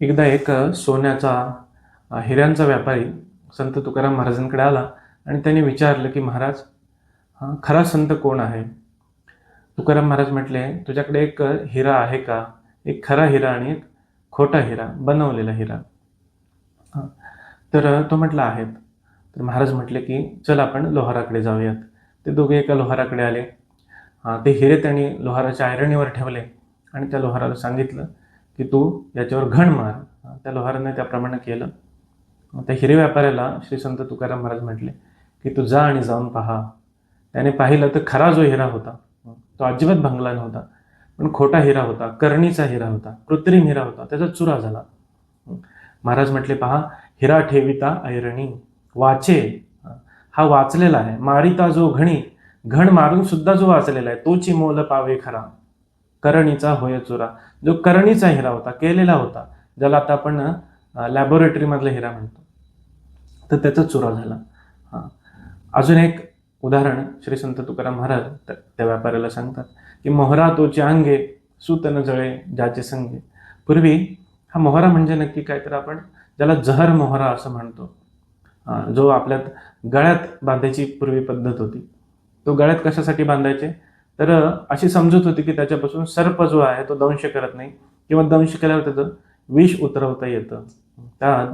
एकदा एक सोन्याचा हिऱ्यांचा व्यापारी संत तुकाराम महाराजांकडे आला आणि त्याने विचारलं की महाराज खरा संत कोण आहे? तुकाराम महाराज म्हटले तुझ्याकडे एक हिरा आहे का? एक खरा हिरा आणि एक खोटा हिरा बनवलेला हिरा. तर तो म्हटला आहेत. तर महाराज म्हटले की चल आपण लोहाराकडे जाऊयात. ते दोघे एका लोहाराकडे आले. ते हिरे त्यांनी लोहाराच्या आयरणीवर ठेवले आणि त्या लोहाराला सांगितलं की तू याच्यावर घण मार. त्या लोहाराने त्याप्रमाणे केलं. त्या हिरे व्यापाऱ्याला श्री संत तुकाराम महाराज म्हटले की तू जा आणि जाऊन पहा. त्याने पाहिलं तर खरा जो हिरा होता तो अजिबात भंगला नव्हता पण खोटा हिरा होता करणीचा हिरा होता कृत्रिम हिरा होता त्याचा चुरा झाला. महाराज म्हटले पहा हिरा ठेविता ऐरणी वाचे. हा वाचलेला आहे. मारिता जो घणी घण मारून सुद्धा जो वाचलेला आहे तोची मोल पावे खरा. करणीचा होय चुरा जो करणीचा हिरा होता केलेला होता ज्याला आता आपण लॅबोरेटरीमधला हिरा म्हणतो. तर त्याचा चुरा झाला. हां. अजून एक उदाहरण श्री संत तुकाराम महाराज त्या- त्या व्यापाऱ्याला सांगतात की मोहरा तोचे अंगे सुतन जळे ज्याचे संगे. पूर्वी हा मोहरा म्हणजे नक्की काय तर आपण ज्याला जहर मोहरा असं म्हणतो. जो आपल्यात गळ्यात बांधायची पूर्वी पद्धत होती. तो गळ्यात कशासाठी बांधायचे? तर अशी समजूत होती की त्याच्यापासून सर्प जो आहे तो दंश करत नाही किंवा दंश केल्यावर त्याचं विष उतरवता येतं. त्या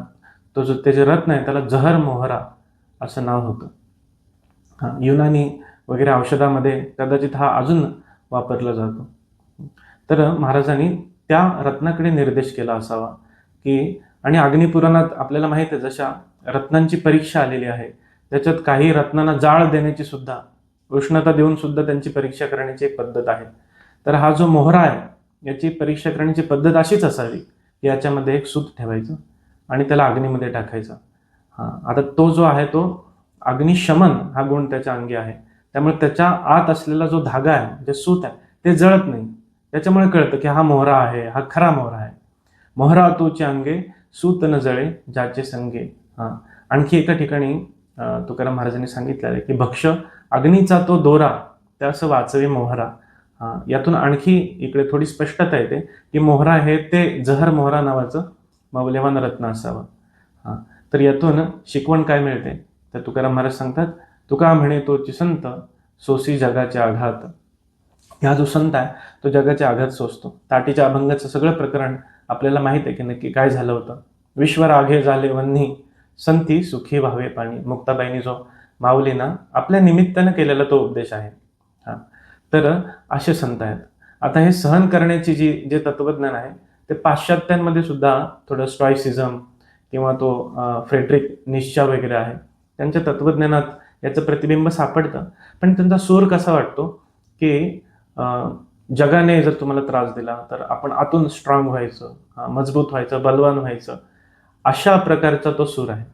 तो जो त्याचे रत्न आहे त्याला जहर मोहरा असं नाव होतं. हां युनानी वगैरे औषधामध्ये कदाचित हा अजून वापरला जातो. तर महाराजांनी त्या रत्नाकडे निर्देश केला असावा की आणि अग्निपुराणात आपल्याला माहीत आहे जशा रत्नांची परीक्षा आलेली आहे त्याच्यात काही रत्नांना जाळ देण्याची सुद्धा उष्णता देऊन सुद्धा त्यांची परीक्षा करण्याची एक पद्धत आहे. तर हा जो मोहरा आहे याची परीक्षा करण्याची पद्धत अशीच असावी की याच्यामध्ये एक सूत ठेवायचं आणि त्याला अग्नीमध्ये टाकायचा. हां आता तो जो आहे तो अग्निशमन हा गुण त्याच्या अंगी आहे. त्यामुळे त्याच्या आत असलेला जो धागा आहे जे सूत आहे ते जळत नाही. त्याच्यामुळे कळतं की हा मोहरा आहे हा खरा मोहरा आहे. मोहरा तोचे अंगे सूत न जळे ज्याचे संगे. हां आणखी एका ठिकाणी तुकाराम महाराजांनी सांगितलं आहे की भक्ष अग्नीचा तो दोरा त्यास वाचवे मोहरा. हां यातून आणखी इकडे थोडी स्पष्टता येते की मोहरा हे ते जहर मोहरा नावाचं मौल्यवान रत्न असावं. हां तर यातून शिकवण काय मिळते? तर तुकाराम महाराज सांगतात तुका म्हणे तोची संत सोसी जगाच्या आघात. हा जो संत आहे तो जगाच्या आघात सोसतो. ताटीच्या अभंगाचं सगळं प्रकरण आपल्याला माहीत आहे की नक्की काय झालं होतं. विश्व राघे झाले वन्ही संती सुखी व्हावे पाणी. मुक्ताबाईंनी जो माऊलींना आपल्या निमित्तानं केलेला तो उपदेश आहे. हां. तर असे संत आहेत. आता हे सहन करण्याची जी जे तत्वज्ञान आहे ते पाश्चात्यांमध्ये सुद्धा थोडं स्टॉयसिझम किंवा तो फ्रेडरिक निश्चा वगैरे आहे. त्यांच्या तत्वज्ञानात याचं प्रतिबिंब सापडतं. पण त्यांचा सूर कसा वाटतो की जगाने जर तुम्हाला त्रास दिला तर आपण आतून स्ट्रॉंग व्हायचं मजबूत व्हायचं बलवान व्हायचं अशा प्रकारचा तो सूर आहे.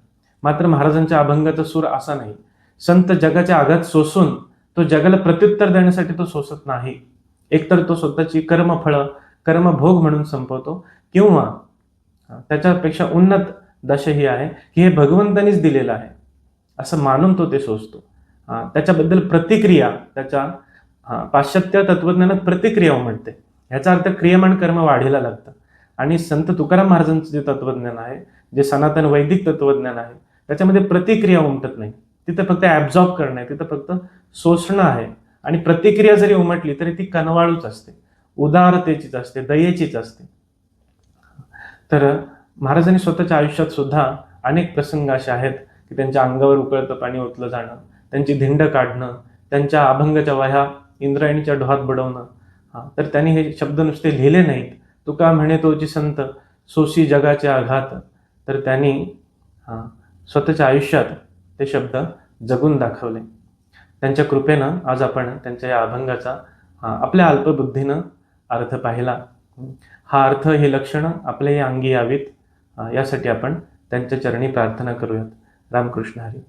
मात्र महाराजांच्या अभंगाचा सूर असा नाही. संत जगाच्या आघात सोसून तो जगाला प्रत्युत्तर देण्यासाठी तो सोसत नाही. एकतर तो स्वतःची कर्मफळं कर्मभोग म्हणून संपवतो किंवा त्याच्यापेक्षा उन्नत दशा ही आहे की हे भगवंतानीच दिलेलं आहे असं मानून तो ते सोसतो. त्याच्याबद्दल प्रतिक्रिया त्याच्या पाश्चात्य तत्वज्ञानात प्रतिक्रिया उमटते. ह्याचा अर्थ क्रियमान कर्म वाढीला लागतं. आणि संत तुकाराम महाराजांचं जे तत्वज्ञान आहे जे सनातन वैदिक तत्वज्ञान आहे त्याच्यामध्ये प्रतिक्रिया उमटत नाही. तिथं फक्त ॲब्झॉर्ब करणं आहे तिथं फक्त सोसणं आहे. आणि प्रतिक्रिया जरी उमटली तरी ती कनवाळूच असते. उदारतेचीच असते दयेचीच असते. तर महाराजांनी स्वतःच्या आयुष्यात सुद्धा अनेक प्रसंग असे आहेत की त्यांच्या अंगावर उकळतं पाणी ओतलं जाणं त्यांची धिंड काढणं त्यांच्या अभंगाच्या वह्या इंद्रायणीच्या डोहात बुडवणं. हां तर त्यांनी हे शब्द नुसते लिहिले नाहीत. तुका म्हणे तोची संत सोशी जगाचे आघात. तर त्यांनी स्वतःच्या आयुष्यात ते शब्द जगून दाखवले. त्यांच्या कृपेनं आज आपण त्यांच्या या अभंगाचा आपल्या अल्पबुद्धीनं अर्थ पाहिला. हा अर्थ हे लक्षणं आपल्या या अंगी यावीत. यासाठी आपण त्यांच्या चरणी प्रार्थना करूयात. रामकृष्ण हरी.